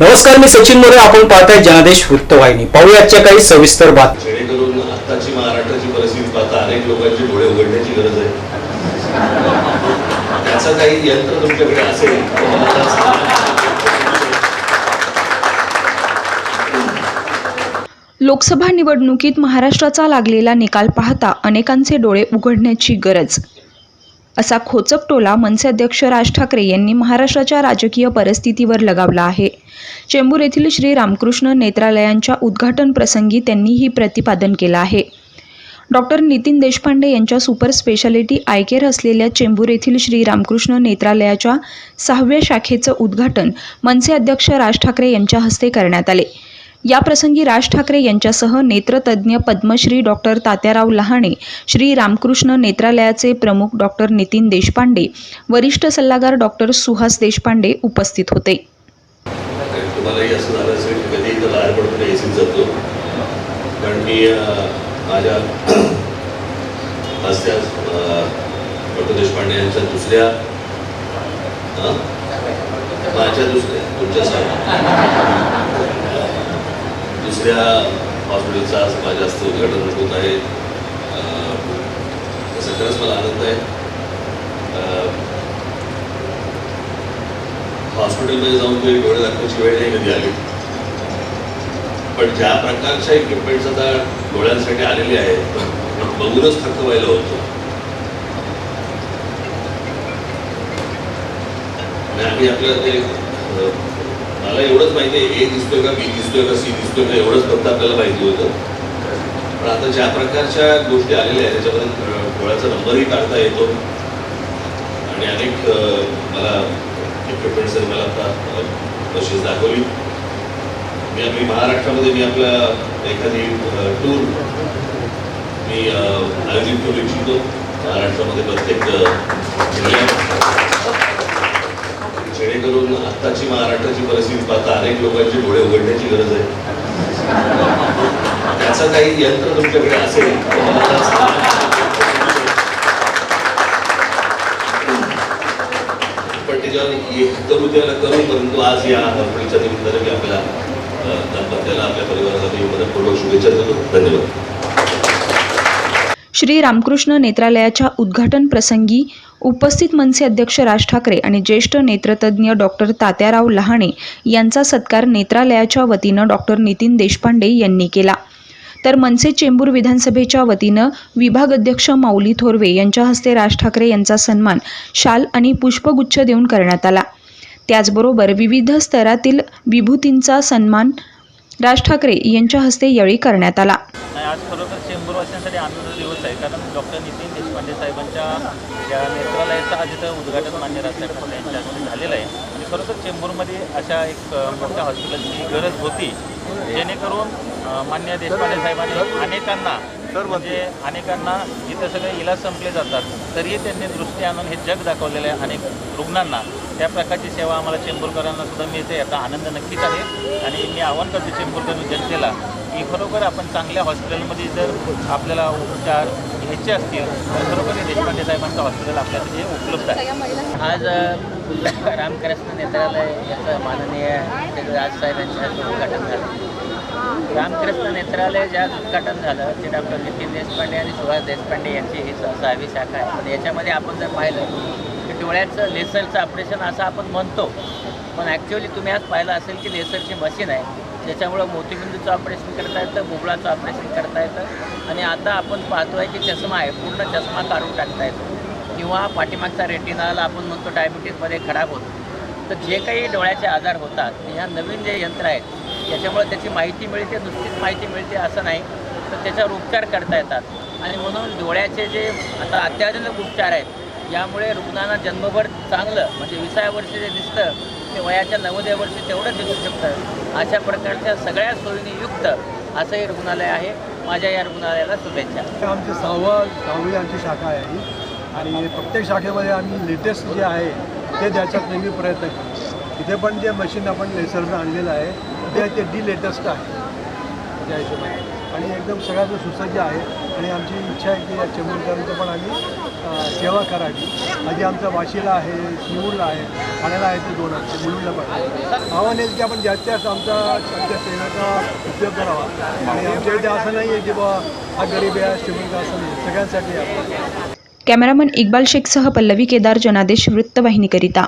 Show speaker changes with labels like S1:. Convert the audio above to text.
S1: नमस्कार मी सचिन मोरे. आपण पाहताय जनादेश वृत्तवाहिनी. पाहूया आजच्या काही सविस्तर बात
S2: जेणेकरून आत्ताची महाराष्ट्राची परिस्थिती पाहता अनेक लोकांचे डोळे उघडण्याची गरज आहे. त्याचं काही यंत्र तुमच्याकडे असेल.
S3: लोकसभा निवडणुकीत महाराष्ट्राचा लागलेला निकाल पाहता अनेकांचे डोळे उघडण्याची गरज. असा खोचक टोला मनसे अध्यक्ष राज ठाकरे यांनी महाराष्ट्राच्या राजकीय परिस्थितीवर लगावला आहे. चेंबूर येथील श्री रामकृष्ण नेत्रालयांच्या उद्घाटन प्रसंगी त्यांनी ही प्रतिपादन केलं आहे. डॉक्टर नितीन देशपांडे यांच्या सुपर स्पेशालिटी आय केअर असलेल्या चेंबूर येथील श्री रामकृष्ण नेत्रालयाच्या सहाव्या शाखेचं उद्घाटन मनसे अध्यक्ष राज ठाकरे यांच्या हस्ते करण्यात आले. याप्रसंगी राज ठाकरे यांच्यासह नेत्रतज्ञ पद्मश्री डॉक्टर तात्याराव लहाणे श्री रामकृष्ण नेत्रालयाचे प्रमुख डॉक्टर नितीन देशपांडे वरिष्ठ सल्लागार डॉक्टर सुहास देशपांडे उपस्थित होते.
S2: कारण मी माझ्या डॉक्टर देशपांडे यांच्या दुसऱ्या माझ्या दुसऱ्या तुमच्या दुसऱ्या हॉस्पिटलचा आज माझ्या हस्ते उद्घाटन होत आहे. त्याचा खरंच मला आनंद आहे. हॉस्पिटलमध्ये जाऊन ते डोळे दाखवायची वेळ नाही कधी आली. पण ज्या प्रकारच्या इक्विपमेंट्स आता डोळ्यांसाठी आलेले आहेत बघूनच थक्क व्हायला होतो. आणि आम्ही आपल्याला ते मला एवढंच माहिती आहे ए दिसतोय का बी दिसतोय का सी दिसतोय का एवढंच फक्त आपल्याला माहिती होतं. पण आता ज्या प्रकारच्या गोष्टी आलेल्या आहेत त्याच्यामध्ये डोळ्याचा नंबरही काढता येतो. आणि अनेक मला इक्विपमेंट्स मला आता मशीन्स दाखवली. मी आपली महाराष्ट्रामध्ये मी आपल्या एखादी टूर मी आयोजित करू इच्छितो. महाराष्ट्रामध्ये प्रत्येक जिल्ह्यात जेणेकरून आत्ताची महाराष्ट्राची परिस्थिती पाहता अनेक लोकांचे डोळे उघडण्याची गरज आहे. त्याचं काही यंत्र तुमच्याकडे असेल तर मला पण त्याच्यावर करू त्याला करू परंतु आज या हॉस्पिटलच्या निमित्ताने मी आपल्या अ, दाम्पत्याला आपल्या परिवाराला मी मनपूर्वक शुभेच्छा देतो. धन्यवाद.
S3: श्री रामकृष्ण नेत्रालयाच्या उद्घाटन प्रसंगी उपस्थित मनसे अध्यक्ष राज ठाकरे आणि ज्येष्ठ नेत्रतज्ञ डॉक्टर तात्याराव लहाणे यांचा सत्कार नेत्रालयाच्या वतीनं डॉक्टर नितीन देशपांडे यांनी केला. तर मनसे चेंबूर विधानसभेच्या वतीनं विभाग अध्यक्ष माऊली थोरवे यांच्या हस्ते राज ठाकरे यांचा सन्मान शाल आणि पुष्पगुच्छ देऊन करण्यात आला. त्याचबरोबर विविध स्तरातील विभूतींचा सन्मान राज ठाकरे यांच्या हस्ते यावेळी करण्यात आला.
S4: नाही आनंद दिवस आहे. कारण डॉक्टर नितीन देशपांडे साहेबांच्या ज्या नेत्रालयाचं आज इथं उद्घाटन मान्य राज ठाकरे यांच्या हस्ते झालेलं आहे. आणि खरोखर चेंबूरमध्ये अशा एक मोठ्या हॉस्पिटलची गरज होती जेणेकरून मान्य देशपांडे साहेबांनी अनेकांना म्हणजे अनेकांना जिथं सगळे इलाज संपले जातात तरीही त्यांनी दृष्टी आणून हे जग दाखवलेलं आहे अनेक रुग्णांना. त्या प्रकारची सेवा आम्हाला चेंबूरकरांना सुद्धा मिळते. याचा आनंद नक्कीच आहे. आणि मी आव्हान करतो चेंबूरकर जनतेला की खरोखर आपण चांगल्या हॉस्पिटलमध्ये जर आपल्याला उपचार घ्यायचे असतील तर खरोखर हे देशपांडे साहेबांचं हॉस्पिटल आपल्यासाठी उपलब्ध आहे.
S5: आज रामकृष्ण नेत्रालय याचं माननीय राजसाहेबांच्या उद्घाटन झालं. रामकृष्ण नेत्रालय ज्या उद्घाटन झालं ते डॉक्टर नितीन देशपांडे आणि सुभाष देशपांडे यांची ही स- सहावी शाखा आहे. पण याच्यामध्ये आपण जर पाहिलं की डोळ्याचं लेसरचं ऑपरेशन असं आपण म्हणतो. पण ॲक्च्युअली तुम्ही आज पाहिलं असेल की लेसरची मशीन आहे. ज्याच्यामुळं मोतीबिंदूचं ऑपरेशन करता येतं बुबळाचं ऑपरेशन करता येतं. आणि आता आपण पाहतो आहे की चष्मा आहे पूर्ण चष्मा काढून टाकता येतो. किंवा पाठीमागचा रेटिनाला आपण म्हणतो डायबिटीजमध्ये खराब होतो. तर जे काही डोळ्याचे आजार होतात ह्या नवीन जे यंत्र आहेत याच्यामुळे त्याची माहिती मिळते नुसतीच माहिती मिळते असं नाही. तर त्याच्यावर उपचार करता येतात. आणि म्हणून डोळ्याचे जे आता अत्याधुनिक उपचार आहेत यामुळे रुग्णांना जन्मभर चांगलं म्हणजे विसाव्या वर्षी जे दिसतं ते वयाच्या नव्वद्या वर्षी तेवढं दिसू शकतं. अशा प्रकारच्या सगळ्या सोयींनी युक्त असं हे रुग्णालय आहे. माझ्या या रुग्णालयाला शुभेच्छा.
S6: आमची सहावा सहावी आमची शाखा आहे ही. आणि प्रत्येक शाखेमध्ये आम्ही लेटेस्ट जे आहे ते द्यायचा नेहमी प्रयत्न करतो. इथे पण जे मशीन आपण लेसरचं आणलेलं आहे ते ते डी लेटेस्ट आहे. त्या हिशोबाने. आणि एकदम सगळ्याचं सुसज्ज आहे. आणि आमची इच्छा आहे की या चेंबूरकरांचं पण आम्ही सेवा करावी. आधी आमचं वाशीला आहे शिवूरला आहे ठाण्याला आहे ते दोन आहे मुलुंडला पण आव्हान आहे की आपण जास्तीत जास्त आमचा आमच्या सेवेचा उपयोग करावा. आणि आमच्या इथे असं नाही आहे की बा हा गरीब आहे श्रीमंत असं नाही. सगळ्यांसाठी
S3: कॅमेरामन इक्बाल शेखसह पल्लवी केदार जनादेश वृत्तवाहिनीकरिता.